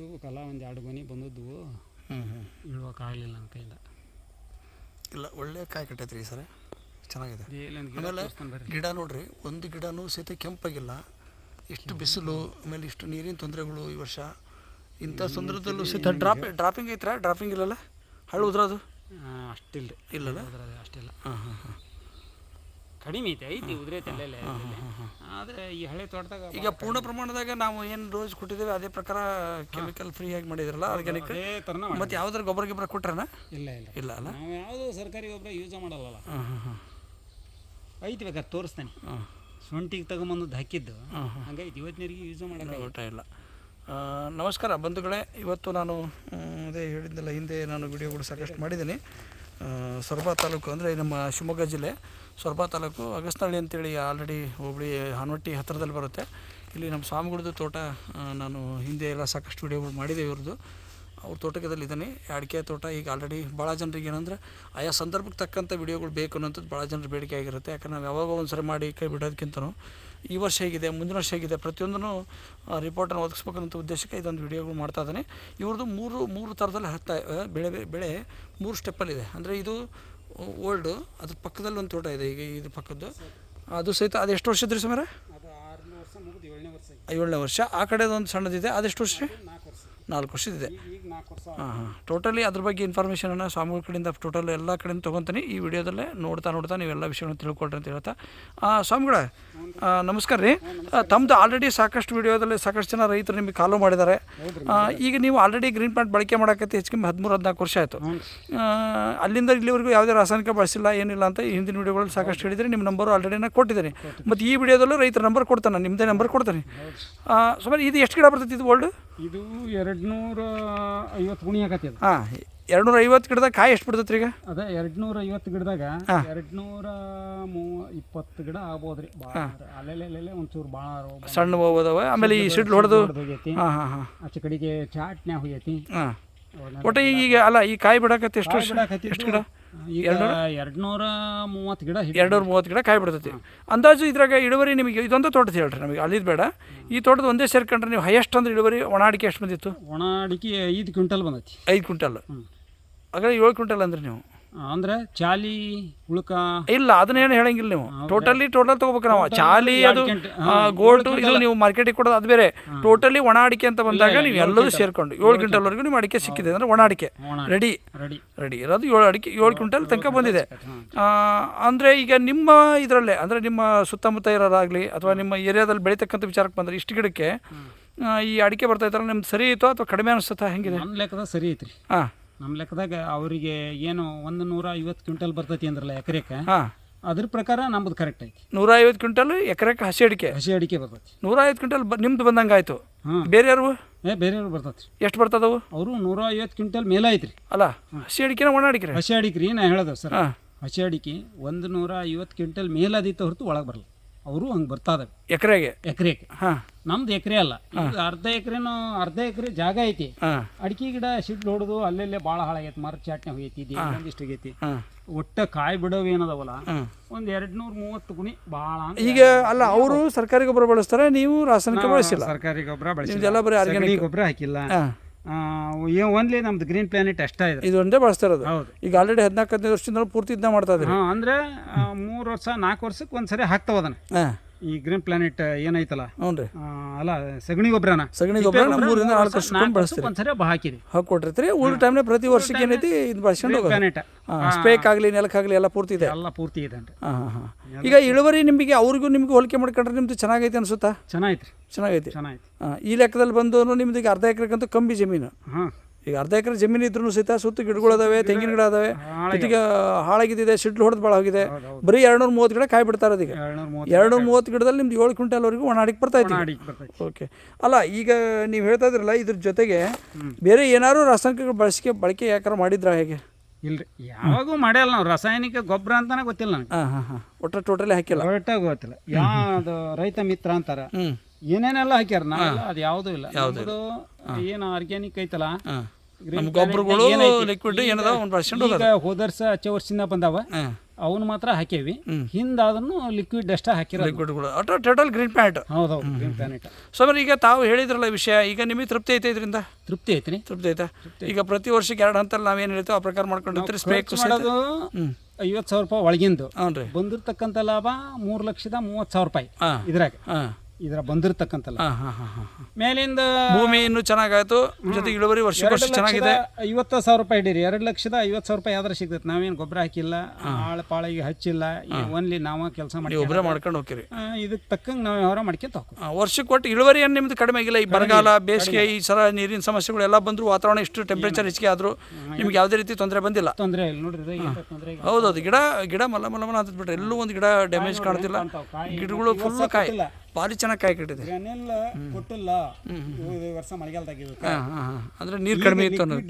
ಇಳ್ಬೇಕಲ್ಲ ಒಂದು ಎರಡು ಮನೆ ಬಂದದ್ದು. ಹ್ಞೂ ಹ್ಞೂ ಇಳ್ಬೇಕಾಗಲಿಲ್ಲ ನನ್ನ ಕೈಯಿಂದ. ಇಲ್ಲ ಒಳ್ಳೆ ಕಾಯಿ ಕಟ್ಟೈತ್ರಿ ರೀ ಸರ. ಚೆನ್ನಾಗಿದೆ. ಗಿಡ ಆಮೇಲೆ ಗಿಡ ನೋಡ್ರಿ ಒಂದು ಗಿಡನೂ ಸಹಿತ ಕೆಂಪಾಗಿಲ್ಲ. ಇಷ್ಟು ಬಿಸಿಲು ಆಮೇಲೆ ಇಷ್ಟು ನೀರಿನ ತೊಂದರೆಗಳು ಈ ವರ್ಷ. ಇಂಥ ಸಂದರ್ಭದಲ್ಲೂ ಸಹಿತ ಡ್ರಾಪ್ ಡ್ರಾಪಿಂಗ್ ಐತ್ರಾ? ಡ್ರಾಪಿಂಗ್ ಇಲ್ಲಲ್ಲ? ಹಳ್ಳು ಉದ್ರದು? ಅದು ಅಷ್ಟಿಲ್ಲ ರೀ ಇಲ್ಲಲ್ಲ ಅಷ್ಟಿಲ್ಲ. ಹಾಂ ಹಾಂ ಹಾಂ. ಕಡಿಮೆ ಐತೆ ಐತಿ ಉದ್ರೆ ತಲೆ ಆದರೆ ಈ ಹಳೆ ತೋಟದಾಗ ಈಗ ಪೂರ್ಣ ಪ್ರಮಾಣದಾಗ ನಾವು ಏನು ರೋಜ್ ಕೊಟ್ಟಿದ್ದೇವೆ ಅದೇ ಪ್ರಕಾರ ಕೆಮಿಕಲ್ ಫ್ರೀ ಆಗಿ ಮಾಡಿದ್ರಲ್ಲ ಆರ್ಗ್ಯಾನಿಕ್ ಮತ್ತೆ ಯಾವ್ದಾರ ಗೊಬ್ಬರ ಗೊಬ್ಬರ ಕೊಟ್ರನ? ಇಲ್ಲ ಇಲ್ಲ. ಇಲ್ಲ ಅಲ್ಲ? ನಾವು ಯಾವುದು ಸರ್ಕಾರಿ ಗೊಬ್ಬರ ಯೂಸ್ ಮಾಡಲ್ಲ ಐತಿ ಬೇಕಾದ್ರೆ ತೋರಿಸ್ತೇನೆ. ಸೊಂಟಿಗೆ ತಗೊಂಬಂದು ಹಾಕಿದ್ದು. ಹಂಗಾಯ್ತು ಇವತ್ತಿನವರಿಗೆ ಹಂಗೈತಿ ಇವತ್ತಿನವರೆಗೆ ಯೂಸ್ ಮಾಡಲ್ಲ ಊಟ ಇಲ್ಲ. ನಮಸ್ಕಾರ ಬಂಧುಗಳೇ ಇವತ್ತು ನಾನು ಅದೇ ಹೇಳಿದ್ದಲ್ಲ ಹಿಂದೆ ನಾನು ವಿಡಿಯೋಗಳು ಸಜೆಸ್ಟ್ ಮಾಡಿದ್ದೀನಿ. ಸೊರಬ ತಾಲೂಕು ಅಂದರೆ ನಮ್ಮ ಶಿವಮೊಗ್ಗ ಜಿಲ್ಲೆ. ಸೊರಬ ತಾಲೂಕು ಅಗಸ್ನಹಳ್ಳಿ ಅಂತೇಳಿ ಆಲ್ರೆಡಿ ಹೋಬಳಿ ಹಾನವಟ್ಟಿ ಹತ್ತಿರದಲ್ಲಿ ಬರುತ್ತೆ. ಇಲ್ಲಿ ನಮ್ಮ ಸ್ವಾಮಿಗಳದ್ದು ತೋಟ ನಾನು ಹಿಂದೆ ಎಲ್ಲ ಸಾಕಷ್ಟು ವಿಡಿಯೋಗಳು ಮಾಡಿದೆ ಇವ್ರದ್ದು. ಅವ್ರ ತೋಟಕದಲ್ಲಿದ್ದಾನೆ ಅಡಿಕೆ ತೋಟ ಈಗ ಆಲ್ರೆಡಿ ಭಾಳ ಜನರಿಗೆ ಏನಂದ್ರೆ ಆಯಾ ಸಂದರ್ಭಕ್ಕೆ ತಕ್ಕಂಥ ವಿಡಿಯೋಗಳು ಬೇಕು ಅನ್ನೋಂಥದ್ದು ಭಾಳ ಜನರ ಬೇಡಿಕೆ ಆಗಿರುತ್ತೆ. ಯಾಕಂದ್ರೆ ನಾವು ಯಾವಾಗ ಒಂದು ಸರಿ ಮಾಡಿ ಕೈ ಬಿಡೋದಕ್ಕಿಂತನೂ ಈ ವರ್ಷ ಹೇಗಿದೆ ಮುಂದಿನ ವರ್ಷ ಹೇಗಿದೆ ಪ್ರತಿಯೊಂದನ್ನು ರಿಪೋರ್ಟನ್ನು ಒದಗಿಸ್ಬೇಕನ್ನೋ ಉದ್ದೇಶಕ್ಕೆ ಇದೊಂದು ವಿಡಿಯೋಗಳು ಮಾಡ್ತಾ ಇದ್ದಾನೆ. ಇವ್ರದ್ದು ಮೂರು ಮೂರು ಥರದಲ್ಲಿ ಹತ್ತಾ ಬೆಳೆ ಬೆಳೆ ಮೂರು ಸ್ಟೆಪ್ಪಲ್ಲಿದೆ ಅಂದರೆ ಇದು ಓಲ್ಡು ಅದ್ರ ಪಕ್ಕದಲ್ಲಿ ಒಂದು ತೋಟ ಇದೆ ಈಗ ಇದ್ರ ಪಕ್ಕದ್ದು. ಅದು ಸಹಿತ ಅದು ಎಷ್ಟು ಸುಮಾರು? ವರ್ಷ ಏಳನೇ ವರ್ಷ ಏಳನೇ ವರ್ಷ. ಆ ಕಡೆದೊಂದು ಸಣ್ಣದಿದೆ ಅದೆಷ್ಟು ವರ್ಷ? ನಾಲ್ಕು ವರ್ಷ ನಾಲ್ಕು ವರ್ಷದಿದೆ ಹಾಂ ಹಾಂ. ಟೋಟಲಿ ಅದ್ರ ಬಗ್ಗೆ ಇನ್ಫಾರ್ಮೇಷನನ್ನು ಸ್ವಾಮಿಗಳ ಕಡೆಯಿಂದ ಟೋಟಲ್ ಎಲ್ಲ ಕಡೆಯಿಂದ ತೊಗೊತೀನಿ. ಈ ವಿಡಿಯೋದಲ್ಲೇ ನೋಡ್ತಾ ನೋಡ್ತಾ ನೀವೆಲ್ಲ ವಿಷಯವನ್ನು ತಿಳ್ಕೊಳ್ರಿ ಅಂತ ಹೇಳ್ತಾ. ಸ್ವಾಮಿಗಳ ನಮಸ್ಕಾರ ರೀ. ತಮ್ಮದು ಆಲ್ರೆಡಿ ಸಾಕಷ್ಟು ವಿಡಿಯೋದಲ್ಲಿ ಸಾಕಷ್ಟು ಜನ ರೈತರು ನಿಮಗೆ ಕಾಲು ಮಾಡಿದ್ದಾರೆ. ಈಗ ನೀವು ಆಲ್ರೆಡಿ ಗ್ರೀನ್ ಪ್ಲಾಂಟ್ ಬಳಕೆ ಮಾಡೋಕ್ಕೆ ಹೆಚ್ಚು ಕಮ್ಮಿ ಹದಿಮೂರು ಹದಿನಾಲ್ಕು ವರ್ಷ ಆಯಿತು. ಅಲ್ಲಿಂದ ಇಲ್ಲಿವರೆಗೂ ಯಾವುದೇ ರಾಸಾಯನಿಕ ಬಳಸಿಲ್ಲ ಏನಿಲ್ಲ ಅಂತ ಹಿಂದಿನ ವಿಡಿಯೋಗಳಲ್ಲಿ ಸಾಕಷ್ಟು ಹೇಳಿದರೆ ನಿಮ್ಮ ನಂಬರು ಆಲ್ರೆಡಿ ನಾನು ಕೊಟ್ಟಿದ್ದೀನಿ. ಮತ್ತು ಈ ವಿಡಿಯೋದಲ್ಲೂ ರೈತರ ನಂಬರ್ ಕೊಡ್ತಾನೆ ನಿಮ್ಮದೇ ನಂಬರ್ ಕೊಡ್ತಾನೆ. ಸುಮಾರು ಇದು ಎಷ್ಟು ಗಿಡ ಬರ್ತೈತಿ ಇದು ಓಲ್ಡ್ ಇದು ಎರಡು ನೂರ ಐವತ್ತು ಗುಣಿ ಆಗತ್ತೆ ಅದು. ಹಾಂ ಎರಡು ನೂರ ಐವತ್ತು ಗಿಡದಾಗ ಕಾಯಿ ಎಷ್ಟು ಬಿಡ್ತೈತೆ ಈಗ? ಅದೇ ಎರಡು ನೂರ ಐವತ್ತು ಗಿಡದಾಗ ಎರಡು ನೂರ ಮೂವ ಇಪ್ಪತ್ತು ಗಿಡ ಆಗ್ಬೋದ್ರಿ. ಭಾಳ ಅಲ್ಲೆಲ್ಲೆಲ್ಲೆಲ್ಲ ಒಂಚೂರು ಭಾಳ ಸಣ್ಣ ಹೋಗೋದವ ಆಮೇಲೆ ಈ ಸಿಡ್ಲು ಹೊಡೆದು ಹೋಗೈತಿ ಹಾಂ ಹಾಂ ಹಾಂ. ಆಚೆ ಕಡೆಗೆ ಚಾಟ್ನ್ಯಾಗ ಹೋಗೈತಿ ಹಾಂ. ಒಟ್ಟು ಈಗ ಅಲ್ಲ ಈ ಕಾಯಿ ಬಿಡಕತ್ತೆ ಎಷ್ಟು ವರ್ಷ? ಎಷ್ಟು ಗಿಡ? ಎರಡ್ನೂರ? ಎರಡು ನೂರ ಮೂವತ್ತು ಗಿಡ ಹಿಡಿ- ಎರಡು ಮೂವತ್ತು ಗಿಡ ಕಾಯಿ ಬಿಡ್ತೈತಿ. ಅಂದಾಜು ಇದ್ರಾಗ ಇಳುವರಿ ನಿಮಗೆ ಇದೊಂದು ತೋಟದ ಹೇಳ್ರಿ ನಮಗೆ ಅಲ್ಲಿದ್ದು ಬೇಡ. ಈ ತೋಟದ ಒಂದೇ ಸೇರ್ಕೊಂಡ್ರೆ ನೀವು ಹೈಯೆಸ್ಟ್ ಅಂದ್ರೆ ಇಳುವರಿ ಒಣ ಅಡಿಕೆ ಎಷ್ಟು ಬಂದಿತ್ತು? ಒಣ ಅಡಿಕೆ ಐದು ಕ್ವಿಂಟಲ್ ಬಂದೈತಿ. ಐದು ಕ್ವಿಂಟಲ್. ಹಾಗಾದ್ರೆ ಏಳು ಕ್ವಿಂಟಲ್ ಅಂದ್ರೆ ನೀವು? ಅಂದ್ರೆ ಚಾಲಿ ಉಳ್ಕ? ಇಲ್ಲ ಅದನ್ನೇನು ಹೇಳಂಗಿಲ್ಲ ನೀವು. ಟೋಟಲಿ ಟೋಟಲ್ ತಗೋಬೇಕು ನಾವು. ಚಾಲಿ ಅದು ಗೋಲ್ಡ್ ಇದು ನೀವು ಮಾರ್ಕೆಟಿಗೆ ಕೊಡೋದು ಅದು ಬೇರೆ. ಟೋಟಲಿ ಒಣ ಅಡಿಕೆ ಅಂತ ಬಂದಾಗ ನೀವು ಎಲ್ಲರೂ ಸೇರ್ಕೊಂಡು ಏಳು ಕ್ವಿಂಟಲ್ವರೆಗೂ ನಿಮ್ಮ ಅಡಿಕೆ ಸಿಕ್ಕಿದೆ ಅಂದ್ರೆ ಒಣ ಅಡಿಕೆ. ರೆಡಿ ರೆಡಿ ರೆಡಿ ಇರೋದು ಏಳು ಅಡಿಕೆ ಏಳು ಕ್ವಿಂಟಲ್ ತನಕ ಬಂದಿದೆ. ಅಂದ್ರೆ ಈಗ ನಿಮ್ಮ ಇದರಲ್ಲೇ ಅಂದರೆ ನಿಮ್ಮ ಸುತ್ತಮುತ್ತ ಇರೋದಾಗಲಿ ಅಥವಾ ನಿಮ್ಮ ಏರಿಯಾದಲ್ಲಿ ಬೆಳೀತಕ್ಕಂಥ ವಿಚಾರಕ್ಕೆ ಬಂದ್ರೆ ಇಷ್ಟು ಗಿಡಕ್ಕೆ ಈ ಅಡಿಕೆ ಬರ್ತಾ ಇದ್ರೆ ನಿಮ್ದು ಸರಿ ಇತ್ತು ಅಥವಾ ಕಡಿಮೆ ಅನಿಸುತ್ತಾ ಹೆಂಗಿದೆ? ಲೆಕ್ಕದ ಸರಿ ಐತ್ರಿ. ಹಾಂ. ನಮ್ಮ ಲೆಕ್ಕದಾಗ ಅವರಿಗೆ ಏನು ಒಂದು ನೂರ ಐವತ್ತು ಕ್ವಿಂಟಲ್ ಬರ್ತೈತಿ ಅಂದ್ರಲ್ಲ ಎಕರೆಕ್ಕೆ ಹಾಂ. ಅದ್ರ ಪ್ರಕಾರ ನಮ್ದು ಕರೆಕ್ಟ್ ಐತಿ. ನೂರ ಐವತ್ತು ಕ್ವಿಂಟಲ್ ಎಕರೆಗೆ ಹಸಿ ಅಡಿಕೆ? ಹಸಿ ಅಡಿಕೆ ಬರ್ತೈತಿ. ನೂರ ಐವತ್ತು ಕ್ವಿಂಟಲ್ ಬ ನಿಮ್ದು ಬಂದಂಗೆ ಆಯಿತು. ಹಾಂ. ಬೇರೆ ಯಾರು? ಏ ಬೇರೆಯವ್ರು ಬರ್ತೈತಿ ಎಷ್ಟು ಬರ್ತದವು? ಅವರು ನೂರ ಐವತ್ತು ಕ್ವಿಂಟಲ್ ಮೇಲೆ ಐತ್ರಿ. ಅಲ್ಲ ಹಸಿ ಅಡಿಕೆನ ಒಣ ಅಡಿಕೆ ಹಸಿ ಅಡಿಕೆ ರೀ ನಾ ಹೇಳದ ಸರ್. ಹಾಂ. ಹಸಿ ಅಡಿಕೆ ಒಂದು ನೂರ ಐವತ್ತು ಕ್ವಿಂಟಲ್ ಮೇಲಾದಿತ್ತು ಹೊರತು ಒಳಗೆ ಬರಲ್ಲ. ಅವರು ಹಂಗೆ ಬರ್ತಾವೆ ಎಕರೆಗೆ? ಎಕರೆಗೆ. ಹಾಂ. ನಮ್ದು ಎಕರೆ ಅಲ್ಲ. ಅರ್ಧ ಎಕರೆನೂ ಅರ್ಧ ಎಕರೆ ಜಾಗ ಐತಿ. ಅಡಿಕೆ ಗಿಡ ಸಿಡ್ಲು ಹೊಡೆದು ಅಲ್ಲೆಲ್ಲೇ ಭಾಳ ಹಾಳಾಗೈತಿ ಮರ ಚಾಟ್ನೆ ಹೋಗೈತಿ ಒಂದಿಷ್ಟು ಆಗೈತಿ. ಹಾಂ. ಒಟ್ಟ ಕಾಯಿ ಬಿಡೋವು ಏನದವಲ್ಲ ಒಂದ್ ಎರಡು ನೂರ ಮೂವತ್ತು ಗುಣಿ ಭಾಳ ಈಗ ಅಲ್ಲ ಅವರು ಸರ್ಕಾರಿ ಗೊಬ್ಬರ ಬಳಸ್ತಾರೆ ನೀವು ರಾಸಾಯನಿಕ ಬಳಸಿಲ್ಲ? ಸರ್ಕಾರಿ ಗೊಬ್ಬರ ಬಳಸಿಲ್ಲ. ಬರೀ ಗೊಬ್ಬರ ಹಾಕಿಲ್ಲ. ಓನ್ಲಿ ನಮ್ದು ಗ್ರೀನ್ ಪ್ಲಾನೆಟ್ ಅಷ್ಟೇ ಇದೆ. ಇದು ಒಂದೇ ಬಳಸ್ತಾ ಇರೋದು. ಹೌದು. ಈಗ ಆಲ್ರೆಡಿ ಹದಿನಾಲ್ಕು ಹದಿನೈದು ವರ್ಷದಿಂದ ಪೂರ್ತಿ ಇದನ್ನ ಮಾಡ್ತಾ ಇದ್ದೀವಿ ಹಾ ಅಂದ್ರೆ ಮೂರು ವರ್ಷ ನಾಲ್ಕು ವರ್ಷಕ್ಕೆ ಒಂದ್ಸರಿ ಹಾಕ್ತಾವ ಅದನ್ನ. ಹಾಂ. ಈ ಗ್ರೀನ್ ಪ್ಲಾನೆಟ್ ಏನೈತಲ್ಲ? ಹ್ಞೂ ರೀ ಅಲ್ಲ ಸಗಣಿ ಗೊಬ್ಬರನ. ಸಗಣಿ ಗೊಬ್ಬರ ಮೂರಿಂದ ನಾಲ್ಕು ವರ್ಷ ಬಳಸ್ತೀವಿ ಒಂದ್ಸರಿ ಹಾಕಿರಿ. ಹಾಕಿ ಕೊಟ್ಟಿರ್ತೀರಿ ಉಳಿದ ಟೈಮ್ನೇ ಪ್ರತಿ ವರ್ಷಕ್ಕೆ ಏನೈತಿ ಇದು ಬಳಸ್ಕೊಂಡು ಹೋಗೋದು. ಪ್ಲಾನೆಟ್ ಸ್ಪೇಕ್ ಆಗಲಿ ನೆಲಕ್ಕಾಗಲಿ ಎಲ್ಲ ಪೂರ್ತಿ ಇದೆ. ಎಲ್ಲ ಪೂರ್ತಿ ಇದೆ ಅಂತ. ಹಾಂ ಈಗ ಇಳುವರಿ ನಿಮಗೆ ಅವ್ರಿಗೂ ನಿಮ್ಗೆ ಹೋಲಿಕೆ ಮಾಡ್ಕೊಂಡ್ರೆ ನಿಮ್ದು ಚೆನ್ನಾಗೈತೆ ಅನ್ಸುತ್ತಾ? ಚೆನ್ನಾಗೈತ್ರಿ. ಚೆನ್ನಾಗೈತಿ. ಚೆನ್ನಾಗೈತಿ. ಈ ಲೆಕ್ಕದಲ್ಲಿ ಬಂದು ನಿಮ್ದು ಈಗ ಅರ್ಧ ಎಕರೆಗಂತೂ ಕಂಬಿ ಜಮೀನು. ಹಾಂ. ಈಗ ಅರ್ಧ ಎಕರೆ ಜಮೀನು ಇದ್ರೂ ಸಹಿತ ಸುತ್ತ ಗಿಡಗಳು ಅದಾವೆ ತೆಂಗಿನ ಗಿಡ ಅದಾವೆ ಜೊತೆಗೆ ಹಾಳಾಗಿದ್ದಿದೆ ಸಿಡ್ಲು ಹೊಡೆದು ಭಾಳ ಹೋಗಿದೆ. ಬರೀ ಎರಡ್ನೂರ ಮೂವತ್ತು ಗಿಡ ಕಾಯಿ ಬಿಡ್ತಾರೆ ಅದೀಗ ಈಗ ಎರಡ್ನೂರ ಮೂವತ್ತು ಗಿಡದಲ್ಲಿ ನಿಮ್ದು ಏಳು ಕ್ವಿಂಟಲ್ವರೆಗೂ ಒಣ ಅಡಿಕೆ ಬರ್ತಾ ಬರ್ತೈತಿ ಓಕೆ ಅಲ್ಲ ಈಗ ನೀವು ಹೇಳ್ತಾ ಇದ್ರಲ್ಲ ಇದ್ರ ಜೊತೆಗೆ ಬೇರೆ ಏನಾದ್ರು ರಾಸಾಯನಿಕ ಬಳಸಿಕೆ ಬಳಕೆ ಯಾಕಾರ ಮಾಡಿದ್ರ ಹೇಗೆ? ಇಲ್ರಿ ಯಾವಾಗೂ ಮಾಡ್ಯಲ್ಲ ನಾವು. ರಾಸಾಯನಿಕ ಗೊಬ್ಬರ ಅಂತಾನೆ ಗೊತ್ತಿಲ್ಲ ನನಗೆ. ಹಾಂ ಹಾಂ ಹಾಂ. ಒಟ್ಟು ಟೋಟಲಿ ಹಾಕಿಲ್ಲ. ಒಟ್ಟಾಗ ಗೊತ್ತಿಲ್ಲ. ಯಾವ್ದು ರೈತ ಮಿತ್ರ ಅಂತಾರ ಏನೇನೆಲ್ಲ ಹಾಕ್ಯಾರ? ಅದ್ ಅದು ಯಾವುದೂ ಇಲ್ಲ. ನಮ್ದು ಏನು ಆರ್ಗ್ಯಾನಿಕ್ ಐತಲ್ಲ? ನಮ್ಮ ಗೊಬ್ಬರಗಳು? ಲಿಕ್ವಿಡ್ ಏನದ ಒಂದು ಪರ್ಸೆಂಟ್ ಈಗ ಹೋದರ್ಸ ಹಚ್ಚ ವರ್ಷದಿಂದ ಬಂದಾವ. ಅವನ್ ಮಾತ್ರ ಹಾಕೇವಿ ಹಿಂದಾದ್ರೂ ಲಿಕ್ವಿಡ್ ಅಷ್ಟೇ ಹಾಕಿರೋದು. ಲಿಕ್ವಿಡ್ಗಳು ಅಟೋ ಟೋಟಲ್ ಗ್ರೀನ್ ಪ್ಯಾಂಟ್ ಹೌದೌದು ಗ್ರೀನ್ ಪ್ಲಾನೆಟ್ ಸ್ವಾಮಿ ಈಗ ತಾವು ಹೇಳಿದ್ರಲ್ಲ ವಿಷಯ ಈಗ ನಿಮಗೆ ತೃಪ್ತಿ ಐತೆ ಇದರಿಂದ? ತೃಪ್ತಿ ಐತ್ರಿ. ತೃಪ್ತಿ ಐತಾ? ಈಗ ಪ್ರತಿ ವರ್ಷಕ್ಕೆ ಎರಡು ಹಂತಲ್ಲಿ ನಾವೇನು ಹೇಳ್ತೇವೆ? ಆ ಪ್ರಕಾರ ಮಾಡ್ಕೊಂಡಿರ್ತೀರಿ ಸ್ಪೇಕ್ ಮಾಡೋದು ಐವತ್ತು ಸಾವಿರ ರೂಪಾಯಿ ಒಳಗಿಂದು. ಬಂದಿರತಕ್ಕಂಥ ಲಾಭ ಮೂರು ಲಕ್ಷದ ಮೂವತ್ತು ಸಾವಿರ ರೂಪಾಯಿ ಇದ್ರಾಗ. ಹಾಂ. ಇದ್ರ ಬಂದಿರತಕ್ಕಂತ ಮೇಲಿಂದ ಭೂಮಿ ಇನ್ನೂ ಚೆನ್ನಾಗಾಯ್ತು. ಜೊತೆಗೆ ಇಳುವರಿ ವರ್ಷಕ್ಕೆ ವರ್ಷ ಚೆನ್ನಾಗಿದೆ. ಐವತ್ತು ಸಾವಿರ ರೂಪಾಯಿ ಇಡೀರಿ ಎರಡು ಲಕ್ಷದ ಐವತ್ತು ಸಾವಿರ ರೂಪಾಯಿ ಯಾವ್ದಾರು ಸಿಗ್ತೈತೆ. ನಾವೇನು ಗೊಬ್ಬರ ಹಾಕಿಲ್ಲ ಆಳ ಪಾಳಿಗೆ ಹಚ್ಚಿಲ್ಲ ಓನ್ಲಿ ನಾವ ಕೆಲಸ ಮಾಡಿ ಗೊಬ್ಬರ ಒಬ್ಬರೇ ಮಾಡ್ಕೊಂಡು ಹೋಗ್ತೀರಿ. ಇದಕ್ಕೆ ತಕ್ಕಂಗೆ ನಾವು ವ್ಯವಹಾರ ಮಾಡ್ಕೊಂತ ಹೋಗ್ತೀವಿ. ವರ್ಷಕ್ಕೆ ಇಳುವರಿ ಏನು ನಿಮ್ದು ಕಡಿಮೆ ಆಗಿಲ್ಲ. ಈ ಬರಗಾಲ ಬೇಸಿಗೆ ಈ ಸಲ ನೀರಿನ ಸಮಸ್ಯೆಗಳು ಎಲ್ಲ ಬಂದರೂ ವಾತಾವರಣ ಇಷ್ಟು ಟೆಂಪ್ರೇಚರ್ ಹೆಚ್ಚಿಗೆ ಆದರೂ ನಿಮ್ಗೆ ಯಾವುದೇ ರೀತಿ ತೊಂದರೆ ಬಂದಿಲ್ಲ. ತೊಂದರೆ ಇಲ್ಲ. ನೋಡ್ರಿ ತೊಂದ್ರೆ ಹೌದೌದು. ಗಿಡ ಗಿಡ ಮಲ್ಲ ಮಲ್ಲ ಮಲ್ಲ ಅಂತ ಬಿಟ್ರೆ ಎಲ್ಲೂ ಒಂದು ಗಿಡ ಡ್ಯಾಮೇಜ್ ಕಾಣ್ತಿಲ್ಲ. ಗಿಡಗಳು ಫುಲ್ ಕಾಯಿ. ಕೊಟ್ಟಿಲ್ಲ. ಭಾರಿ ಚೆನ್ನಾಗಿ ಕಾಯಿ ಕಟ್ಟಿದೆ. ಗ್ರಾನೆಲ್ ಕೊಟ್ಟಿಲ್ಲ ಇವು ಈ ವರ್ಷ ಮಳೆಗಾಲದಾಗ ಇದು ಹಾಂ ಹಾಂ ಅಂದ್ರೆ ನೀರು ಕಡಿಮೆ ಇತ್ತು ಅನ್ನೋದು.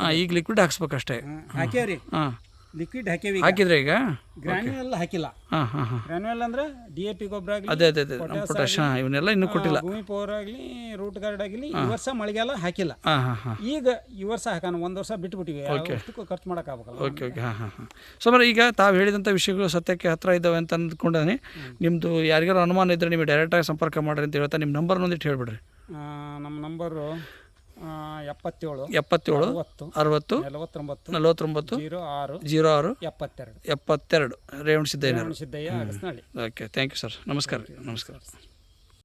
ಹಾಂ ಈಗ ಲಿಕ್ವಿಡ್ ಹಾಕ್ಸ್ಬೇಕಷ್ಟೇ. ಹಾಕ್ಯಾವ್ರಿ. ಹಾಂ. ಲಿಕ್ವಿಡ್ ಹಾಕ್ಯಾವಿ ಹಾಕಿದ್ರೆ ಈಗ? ಗ್ರಾನ್ಯೂಲ್ ಹಾಕಿಲ್ಲ. ಹಾಂ ಹಾಂ ಹಾಂ. ಗ್ರಾನ್ಯುಯಲ್ ಅಂದ್ರೆ ಡಿ ಎ ಪಿ ಗೊಬ್ಬರ ಆಗಲಿ ಅದೇ ಅದೇ ಅದೇ ಪೊಟ್ಯಾಶ್ ಹಾಂ ಇವನ್ನೆಲ್ಲ ಇನ್ನೂ ಕೊಟ್ಟಿಲ್ಲ. ಭೂಮಿ ಪವರ್ ಆಗಲಿ ರೂಟ್ ಗಾರ್ಡ್ ಆಗಲಿ ಈ ವರ್ಷ ಮಳೆಗಾಲ ಹಾಕಿಲ್ಲ. ಹಾಂ ಹಾಂ ಹಾಂ. ಈಗ ಈ ವರ್ಷ ಹಾಕೋಣ ಒಂದು ವರ್ಷ ಬಿಟ್ಬಿಟ್ಟಿವಿ. ಅಷ್ಟಕ್ಕೂ ಖರ್ಚು ಮಾಡೋಕ್ಕಾಗಲ್ಲ ಓಕೆ ಓಕೆ ಹಾಂ ಹಾಂ ಹಾಂ. ಸೊ మరి ಈಗ ತಾವು ಹೇಳಿದಂಥ ವಿಷಯಗಳು ಸತ್ಯಕ್ಕೆ ಹತ್ರ ಇದ್ದಾವೆ ಅಂತ ಅಂದ್ಕೊಂಡೇ ನಿಮ್ಮದು ಯಾರಿಗಾರು ಅನುಮಾನ ಇದ್ದರೆ ನೀವು ಡೈರೆಕ್ಟಾಗಿ ಸಂಪರ್ಕ ಮಾಡಿರಿ ಅಂತ ಹೇಳ್ತಾ ನಿಮ್ಮ ನಂಬರ್ ಒಂದಿಟ್ಟು ಹೇಳಿಬಿಡ್ರಿ. ನಮ್ಮ ನಂಬರು ಎಪ್ಪತ್ತೇಳು ಎಪ್ಪತ್ತೇಳು ಅರವತ್ತು ನಲವತ್ತೊಂಬತ್ತು ನಲವತ್ತೊಂಬತ್ತು ಜೀರೋ ಆರು ಜೀರೋ ಆರು ಎಪ್ಪತ್ತೆರಡು. ಎಪ್ಪತ್ತೆರಡು. Revana ಸಿದ್ದಯ್ಯನವರು. Siddayya Agasanahalli okay thank you sir ನಮಸ್ಕಾರ ನಮಸ್ಕಾರ.